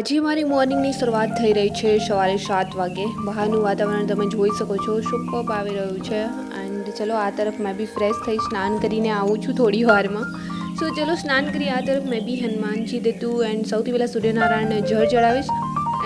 આજે મારી મોર્નિંગની શરૂઆત થઈ રહી છે, સવારે સાત વાગે. બહારનું વાતાવરણ તમે જોઈ શકો છો સુપઅપ આવી રહ્યું છે. એન્ડ ચલો, આ તરફ મેં બી ફ્રેશ થઈ સ્નાન કરીને આવું છું થોડી વારમાં. સો ચલો, સ્નાન કરી આ તરફ મેં બી હનુમાનજી દેતું એન્ડ સૌથી પહેલાં સૂર્યનારાયણને જળ ચડાવીશ.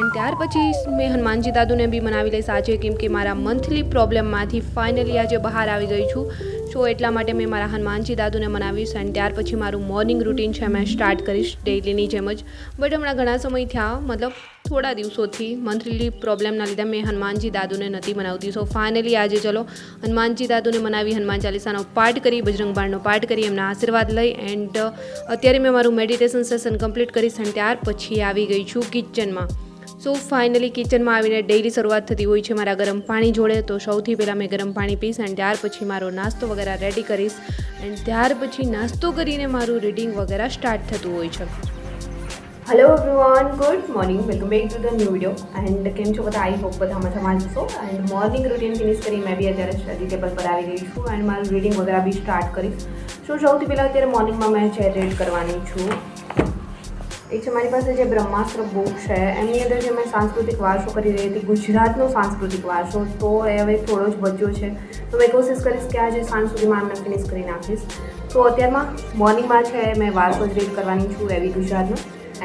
એન્ડ ત્યાર પછી મેં હનુમાનજી દાદુને બી મનાવી લઈશ આજે, કેમ કે મારા મંથલી પ્રોબ્લેમમાંથી ફાઇનલી આજે બહાર આવી ગઈ છું. સો એટલા માટે મેં મારા હનુમાનજી દાદુને મનાવીશ અને ત્યાર પછી મારું મોર્નિંગ રૂટીન છે મેં સ્ટાર્ટ કરીશ ડેઇલીની જેમ જ. બટ હમણાં ઘણા સમય થયા, મતલબ થોડા દિવસોથી મંથલી પ્રોબ્લેમના લીધે મેં હનુમાનજી દાદુને નથી મનાવતી. સો ફાઇનલી આજે ચલો, હનુમાનજી દાદુને મનાવી હનુમાન ચાલીસાનો પાઠ કરી, બજરંગ બાણનો પાઠ કરી, એમના આશીર્વાદ લઈ એન્ડ અત્યારે મેં મારું મેડિટેશન સેશન કમ્પ્લીટ કરીશ અને ત્યાર પછી આવી ગઈ છું કિચનમાં સો ફાઇનલી કિચનમાં આવીને ડેઇલી શરૂઆત થતી હોય છે મારા ગરમ પાણી જોડે. તો સૌથી પહેલાં મેં ગરમ પાણી પીશ અને ત્યાર પછી મારો નાસ્તો વગેરે રેડી કરીશ. એન્ડ ત્યાર પછી નાસ્તો કરીને મારું રીડિંગ વગેરે સ્ટાર્ટ થતું હોય છે. Hello everyone good morning welcome back to the new video and કેમ છો બધા? આઈ હોપ બધા મજામાં જ છો. એન્ડ મોર્નિંગ રૂટીન ફિનિશ કરી મેં બી અત્યારે સ્ટડી ટેબલ પર આવી ગઈ છું. એન્ડ મારું રીડિંગ વગેરે બી સ્ટાર્ટ કરીશ. સો સૌથી પહેલાં અત્યારે મોર્નિંગમાં મેં ચેર રીડ કરવાની છું. એક છે મારી પાસે જે બ્રહ્માસ્ત્ર બુક છે એમની અંદર જે મેં સાંસ્કૃતિક વારસો કરી રહી હતી, ગુજરાતનો સાંસ્કૃતિક વારસો, તો એ હવે થોડો જ બચ્યો છે. તો મેં કોશિશ કરીશ કે આજે સાંજ સુધીમાં એમને ફિનિશ કરી નાખીશ. તો અત્યારમાં મોર્નિંગમાં છે, મેં વારસો જ રીડ કરવાની છું, એવી ગુજરાતનો.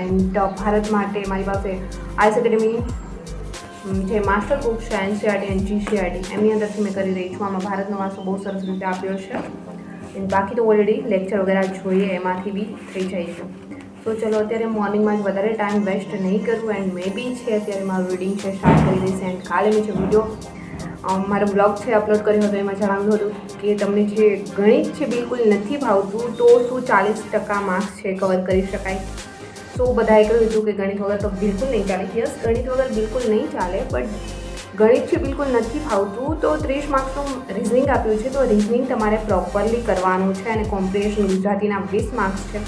એન્ડ ભારત માટે મારી પાસે આઈસ એકેડમી જે માસ્ટર બુક છે, એનસીઆરટી એન્ડ જીસીઆરટી, એમની અંદરથી મેં કરી રહી છું. આમાં ભારતનો વારસો બહુ સરસ રીતે આપ્યો છે. બાકી તો ઓલરેડી લેક્ચર વગેરે જોઈએ, એમાંથી બી થઈ જાય છે. તો ચલો અત્યારે મોર્નિંગમાં જ વધારે ટાઈમ વેસ્ટ નહીં કરું એન્ડ મે બી છે, અત્યારે મારું રીડિંગ છે સ્ટાર્ટ કરી દઈશ એન્ડ કાલે મેં જે વીડિયો મારો બ્લોગ છે અપલોડ કર્યો હતો, એમાં જણાવ્યું હતું કે તમને જે ગણિત છે બિલકુલ નથી ભાવતું, તો શું ચાલીસ ટકા માર્ક્સ છે કવર કરી શકાય? તો બધાએ કહ્યું હતું કે ગણિત વગર તો બિલકુલ નહીં ચાલે. યસ ગણિત વગર બિલકુલ નહીં ચાલે બટ ગણિત છે બિલકુલ નથી ફાવતું તો ત્રીસ માર્ક્સનું રિઝનિંગ આપ્યું છે, તો રિઝનિંગ તમારે પ્રોપરલી કરવાનું છે અને કોમ્પ્રિહેન્શન ગુજરાતીના વીસ માર્ક્સ છે.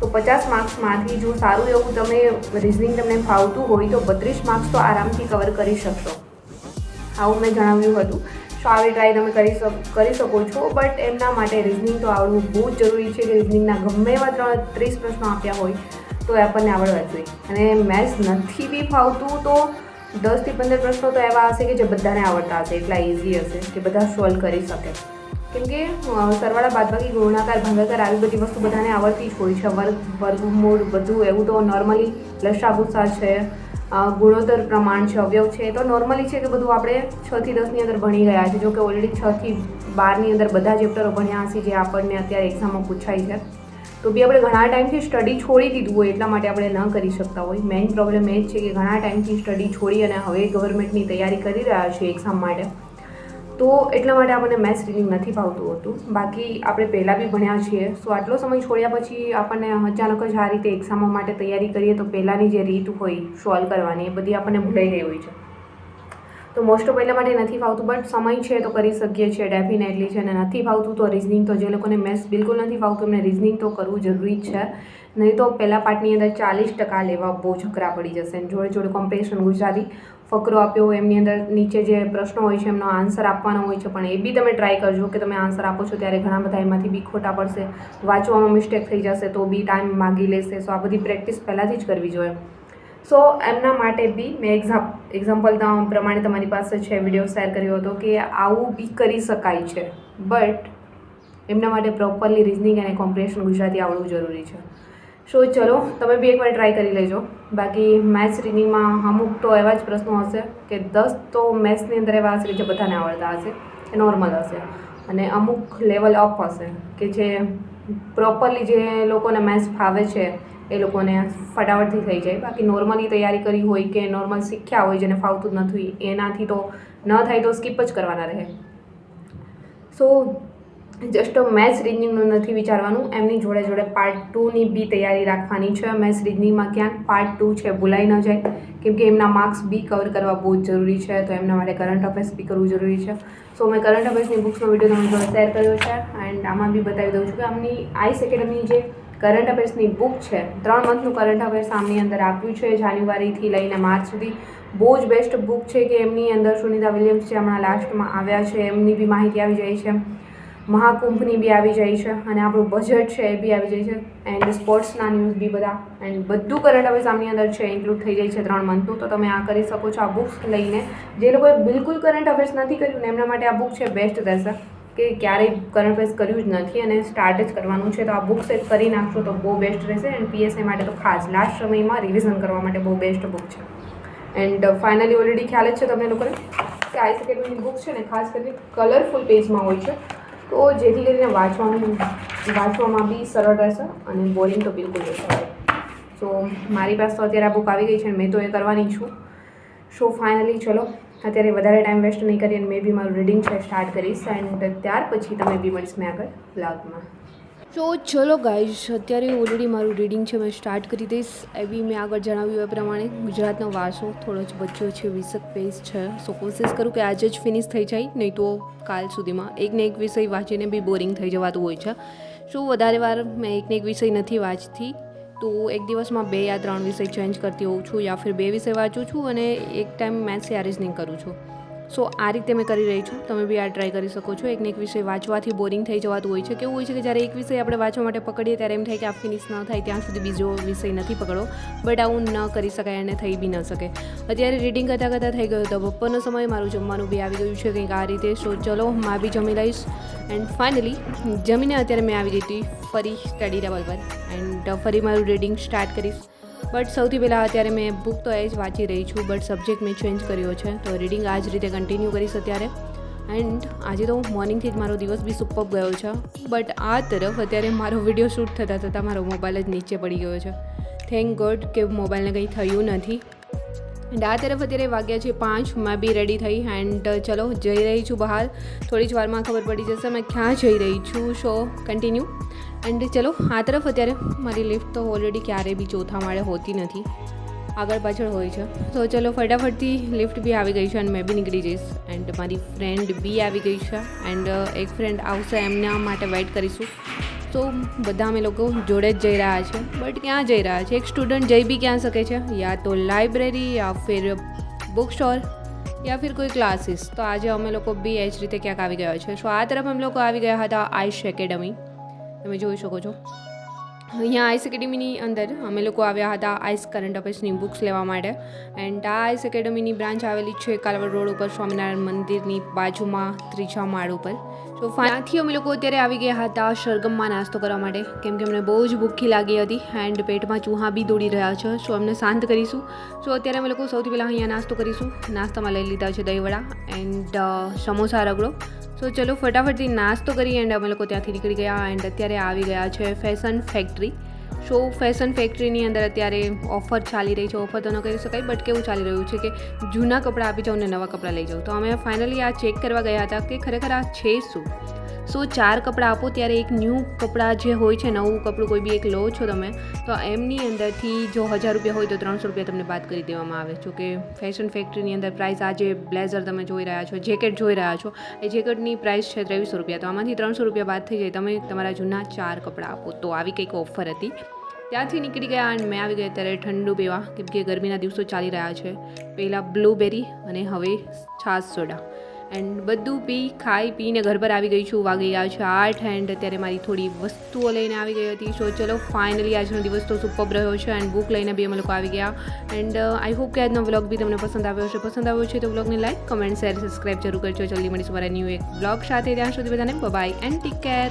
તો પચાસ માર્ક્સમાંથી જો સારું એવું તમે રિઝનિંગ તમને ફાવતું હોય તો બત્રીસ માર્ક્સ તો આરામથી કવર કરી શકશો. આવું મેં જણાવ્યું હતું. સો આવી ટ્રાય તમે કરી કરી શકો છો બટ એમના માટે રિઝનિંગ તો આવડવું બહુ જ જરૂરી છે કે રિઝનિંગના ગમે એવા ત્રણ ત્રીસ પ્રશ્નો આપ્યા હોય તો એ આપણને આવડવા જોઈએ. અને મેથ્સ નથી બી ફાવતું તો દસથી પંદર પ્રશ્નો તો એવા હશે કે જે બધાને આવડતા હશે, એટલા ઇઝી હશે કે બધા સોલ્વ કરી શકે. કેમ કે સરવાળા બાદબાકી ગુણાકાર ભાગાકાર આવી બધી વસ્તુ બધાને આવડતી જ હોય છે. વર્ગ વર્ગમૂળ બધું એવું તો નોર્મલી લસાભૂસા છે ગુણોત્તર પ્રમાણ છે, અવયવ છે તો નોર્મલી છે કે બધું આપણે છથી દસની અંદર ભણી ગયા છે જોકે ઓલરેડી છથી બારની અંદર બધા ચેપ્ટરો ભણ્યા હશે જે આપણને અત્યારે એક્ઝામમાં પૂછાય છે. તો બી આપણે ઘણા ટાઈમથી સ્ટડી છોડી દીધું હોય એટલા માટે આપણે ન કરી શકતા હોય. મેઇન પ્રોબ્લેમ એ જ છે કે ઘણા ટાઈમથી સ્ટડી છોડી અને હવે ગવર્મેન્ટની તૈયારી કરી રહ્યા છીએ એક્ઝામ માટે. તો એટલા માટે આપણને મેથ્સ રીડિંગ નથી ભાવતું હતું. બાકી આપણે પહેલાં બી ભણ્યા છીએ. સો આટલો સમય છોડ્યા પછી આપણને અચાનક જ આ રીતે એક્ઝામો માટે તૈયારી કરીએ તો પહેલાંની જે રીત હોય સોલ્વ કરવાની, એ બધી આપણને ભૂલાઈ ગઈ હોય છે. તો મોસ્ટ ઓફ એટલા માટે નથી ફાવતું બટ સમય છે તો કરી શકીએ છીએ. ડેફિનેટલી છે અને નથી ફાવતું તો રિઝનિંગ તો જે લોકોને મેથ્સ બિલકુલ નથી ફાવતું એમને રિઝનિંગ તો કરવું જરૂરી જ છે. નહીં તો પહેલાં પાર્ટની અંદર ચાલીસ ટકા લેવા બહુ ઝઘરા પડી જશે. જોડે જોડે કોમ્પિટિશન ગુજરાતી ફકરો આપ્યો હોય, એમની અંદર નીચે જે પ્રશ્નો હોય છે, એમનો આન્સર આપવાનો હોય છે, પણ એ બી તમે ટ્રાય કરજો કે તમે આન્સર આપો છો ત્યારે ઘણા બધા એમાંથી બી ખોટા પડશે. વાંચવામાં મિસ્ટેક થઈ જશે તો બી ટાઈમ માગી લેશે. સો આ બધી પ્રેક્ટિસ પહેલાંથી જ કરવી જોઈએ. સો એમના માટે બી મેં એક્ઝામ એક્ઝામ્પલ પ્રમાણે તમારી પાસે છે વીડિયો શેર કર્યો હતો કે આવું બી કરી શકાય છે. બટ એમના માટે પ્રોપરલી રિઝનિંગ અને કોમ્પ્રેશન ગુજરાતી આવડવું જરૂરી છે. સો ચલો, તમે બી એકવાર ટ્રાય કરી લેજો. બાકી મેથ્સ રીડિંગમાં અમુક તો એવા જ પ્રશ્નો હશે કે દસ તો મેથ્સની અંદર એવા હશે જે બધાને આવડતા હશે, એ નોર્મલ હશે. અને અમુક લેવલ અપ હશે કે જે પ્રોપરલી જે લોકોને મેથ્સ ફાવે છે, એ લોકોને ફટાફટથી થઈ જાય. બાકી નોર્મલી તૈયારી કરી હોય કે નોર્મલ શીખ્યા હોય જેને ફાવતું જ નથી, એનાથી તો ન થાય તો સ્કીપ જ કરવાના રહે. સો જસ્ટ મેથ્સ રીઝનિંગનું નથી વિચારવાનું. એમની જોડે જોડે પાર્ટ ટુની બી તૈયારી રાખવાની છે. મેથ્સ રીઝનિંગમાં ક્યાંક પાર્ટ ટુ છે ભૂલાઈ ન જાય. કેમ કે એમના માર્ક્સ બી કવર કરવા બહુ જ જરૂરી છે. તો એમના માટે કરંટ અફેર્સ બી કરવું જરૂરી છે. સો મેં કરંટ અફેર્સની બુક્સનો વીડિયો જોડે શેર કર્યો છે. એન્ડ આમાં બી બતાવી દઉં છું કે આમની આઈસ એકેડમી જે કરંટ અફેર્સની બુક છે, ત્રણ મંથનું કરંટ અફેર્સ આમની અંદર આપ્યું છે. જાન્યુઆરીથી લઈને માર્ચ સુધી. બહુ જ બેસ્ટ બુક છે કે એમની અંદર સુનિતા વિલિયમ્સ જે હમણાં લાસ્ટમાં આવ્યા છે. એમની બી માહિતી આવી જાય છે. મહાકુંભની બી આવી જાય છે અને આપણું બજેટ છે એ બી આવી જાય છે. એન્ડ સ્પોર્ટ્સના ન્યૂઝ બી બધા. એન્ડ બધું કરંટ અવેર્સ આમની અંદર છે ઇન્ક્લુડ થઈ જાય છે ત્રણ મંથનું તો તમે આ કરી શકો છો, આ બુક્સ લઈને. જે લોકોએ બિલકુલ કરંટ અવેર્સ નથી કર્યું ને એમના માટે આ બુક છે બેસ્ટ રહેશે. કે ક્યારેય કરંટ અવેર્સ કર્યું જ નથી અને સ્ટાર્ટ જ કરવાનું છે. તો આ બુક્સ એક કરી નાખશો તો બહુ બેસ્ટ રહેશે. એન્ડ પીએસઆઈ માટે તો ખાસ લાસ્ટ સમયમાં રિવિઝન કરવા માટે બહુ બેસ્ટ બુક છે. એન્ડ ફાઇનલી ઓલરેડી ખ્યાલ જ છે તમને લોકોને? કે આઈ એકેડમીની બુક છે ને ખાસ કરીને કલરફુલ પેજમાં હોય છે. તો જેથી કરીને વાંચવાનું વાંચવામાં બી સરળ રહેશે અને બોરિંગ તો બિલકુલ નહીં. થાય સો મારી પાસે તો અત્યારે આ બુક આવી ગઈ છે મેં તો એ કરવાની છું. સો ફાઇનલી ચલો, અત્યારે વધારે ટાઈમ વેસ્ટ નહીં કરી અને મેં બી મારું રીડિંગ છે સ્ટાર્ટ કરીશ. એન્ડ ત્યાર પછી તમે બી મળીશ મેં આગળ બ્લોગમાં તો ચલો ગાઈઝ અત્યારે ઓલરેડી મારું રીડિંગ છે, મેં સ્ટાર્ટ કરી દઈશ. એવી મેં આગળ જણાવ્યું એ પ્રમાણે ગુજરાતનો વારસો થોડો જ બચ્યો છે, વીસક પેજ છે. સો કોશિશ કરું કે આજે જ ફિનિશ થઈ જાય, નહીં તો કાલ સુધીમાં. એક ને એક વિષય વાંચીને બી બોરિંગ થઈ જવાતું હોય છે. શું વધારે વાર મેં એક ને એક વિષય નથી વાંચતી, તો એક દિવસમાં બે યા ત્રણ વિષય ચેન્જ કરતી હોઉં છું, યા ફિર બે વિષય વાંચું છું અને એક ટાઈમ મેથ્સ જ રિઝનિંગ કરું છું. સો આ રીતે મેં કરી રહી છું. તમે બી આ ટ્રાય કરી શકો છો. એકને એક વિષય વાંચવાથી બોરિંગ થઈ જવાતું હોય છે. કેવું હોય છે કે જ્યારે એક વિષય આપણે વાંચવા માટે પકડીએ ત્યારે એમ થાય કે આ ફિનિશ ન થાય, ત્યાં સુધી બીજો વિષય નથી પકડો. બટ આવું ન કરી શકાય અને થઈ બી ન શકે. અત્યારે રીડિંગ કરતાં કરતાં થઈ ગયું તો બપોરનો સમય, મારું જમવાનું બી આવી ગયું છે, કંઈક આ રીતે. સો ચલો, મા બી જમી લઈશ. એન્ડ ફાઇનલી જમીને અત્યારે મેં આવી ગઈ ફરી સ્ટડી ટેબલ પર. એન્ડ ફરી મારું રીડિંગ સ્ટાર્ટ કરીશ. બટ સૌથી પહેલાં અત્યારે મેં બુક તો એ જ વાંચી રહી છું બટ સબ્જેક્ટ મેં ચેન્જ કર્યો છે. તો રીડિંગ આ જ રીતે કન્ટિન્યુ કરીશ અત્યારે. એન્ડ આજે તો મોર્નિંગથી જ મારો દિવસ બી સુપર ગયો છે. બટ આ તરફ અત્યારે મારો વીડિયો શૂટ થતાં થતાં મારો મોબાઈલ જ નીચે પડી ગયો છે. થેન્ક ગોડ કે મોબાઈલને કંઈ થયું નથી. એન્ડ આ તરફ અત્યારે વાગ્યા છે પાંચ. મેં બી રેડી થઈ એન્ડ ચલો, જઈ રહી છું બહાર. થોડી જ વારમાં ખબર પડી જશે, મેં ક્યાં જઈ રહી છું. શો કન્ટિન્યુ એન્ડ ચલો, આ તરફ અત્યારે મારી લિફ્ટ તો ઓલરેડી ક્યારેય બી ચોથા માળે હોતી નથી. આગળ પાછળ હોય છે. તો ચલો, ફટાફટથી લિફ્ટ બી આવી ગઈ છે અને મેં બી નીકળી જઈશ. એન્ડ મારી ફ્રેન્ડ બી આવી ગઈ છે. એન્ડ એક ફ્રેન્ડ આવશે, એમના માટે વેઇટ કરીશું. તો બધા અમે લોકો જોડે જ જઈ રહ્યા છે. બટ ક્યાં જઈ રહ્યા છે? એક સ્ટુડન્ટ જઈ બી ક્યાં શકે છે? યા તો લાઇબ્રેરી યા ફિર બુક સ્ટોર યા ફિર કોઈ ક્લાસીસ તો આજે અમે લોકો બી એ જ રીતે ક્યાંક આવી ગયા છે. સો આ તરફ અમે લોકો આવી ગયા હતા આઈશ એકેડમી તમે જોઈ શકો છો. અહીંયા આઈસ એકેડમીની અંદર અમે લોકો આવ્યા હતા આઈસ કરંટ અફેર્સની બુક્સ લેવા માટે. એન્ડ આ આઈસ એકેડમીની બ્રાન્ચ આવેલી છે કાલવડ રોડ ઉપર સ્વામિનારાયણ મંદિરની બાજુમાં ત્રીજા માળ ઉપર. તો ત્યાંથી અમે લોકો અત્યારે આવી ગયા હતા સરગમમાં નાસ્તો કરવા માટે, કેમ કે અમને બહુ જ ભૂખી લાગી હતી એન્ડ પેટમાં ચૂહા બી દોડી રહ્યા છે. સો અમને શાંત કરીશું. સો અત્યારે અમે લોકો સૌથી પહેલાં અહીંયા નાસ્તો કરીશું. નાસ્તામાં લઈ લીધા છે દહીંવડા એન્ડ સમોસા રગડો. સો ચલો, ફટાફટથી નાસ્તો કરી એન્ડ અમે લોકો ત્યાંથી નીકળી ગયા એન્ડ અત્યારે આવી ગયા છે ફેશન ફેક્ટરી સો ફેશન ફેક્ટરીની અંદર અત્યારે ઓફર ચાલી રહી છે ઓફર તો ન કહી શકાય બટ કેવું ચાલી રહ્યું છે કે જૂના કપડાં આપી જાઉં ને નવા કપડાં લઈ જાઉં તો અમે ફાઇનલી આ ચેક કરવા ગયા હતા કે ખરેખર આ છે શું? સો, ચાર કપડાં આપો, ત્યારે એક ન્યૂ કપડાં જે હોય છે, નવું કપડું કોઈ બી એક લો છો તમે, તો એમની અંદરથી જો હજાર રૂપિયા હોય તો ત્રણસો રૂપિયા તમને બાદ કરી દેવામાં આવે. જો કે ફેશન ફેક્ટરીની અંદર પ્રાઇસ આજે બ્લેઝર તમે જોઈ રહ્યા છો જેકેટ જોઈ રહ્યા છો, એ જેકેટની પ્રાઇસ છે ત્રેવીસો રૂપિયા. તો આમાંથી ત્રણસો રૂપિયા બાદ થઈ જાય, તમે તમારા જૂના ચાર કપડાં આપો. તો આવી કંઈક ઓફર હતી. ત્યાંથી નીકળી ગયા અને મેં આવી ગયા ત્યારે ઠંડુ પીવા, કેમ કે ગરમીના દિવસો ચાલી રહ્યા છે. પહેલાં બ્લૂબેરી અને હવે છાશ સોડા. એન્ડ બધું પી, ખાઈ પીને ઘર પર આવી ગઈ છું, વાગી ગયા છે આઠ એન્ડ અત્યારે મારી થોડી વસ્તુઓ લઈને આવી ગઈ હતી. સો ચલો ફાઇનલી આજનો દિવસ તો સુપર રહ્યો છે એન્ડ બુક લઈને બી અમે લોકો આવી ગયા. એન્ડ આઈ હોપ કે આજનો વ્લોગ બી તમને પસંદ આવ્યો છે પસંદ આવ્યો છે તો વ્લોગને લાઈક કમેન્ટ શેર સબસ્ક્રાઈબ જરૂર કરજો. જલ્દી મળીશું મારા ન્યૂ એક બ્લોગ સાથે. ત્યાં સુધી બધાને બાય એન્ડ ટેક કેર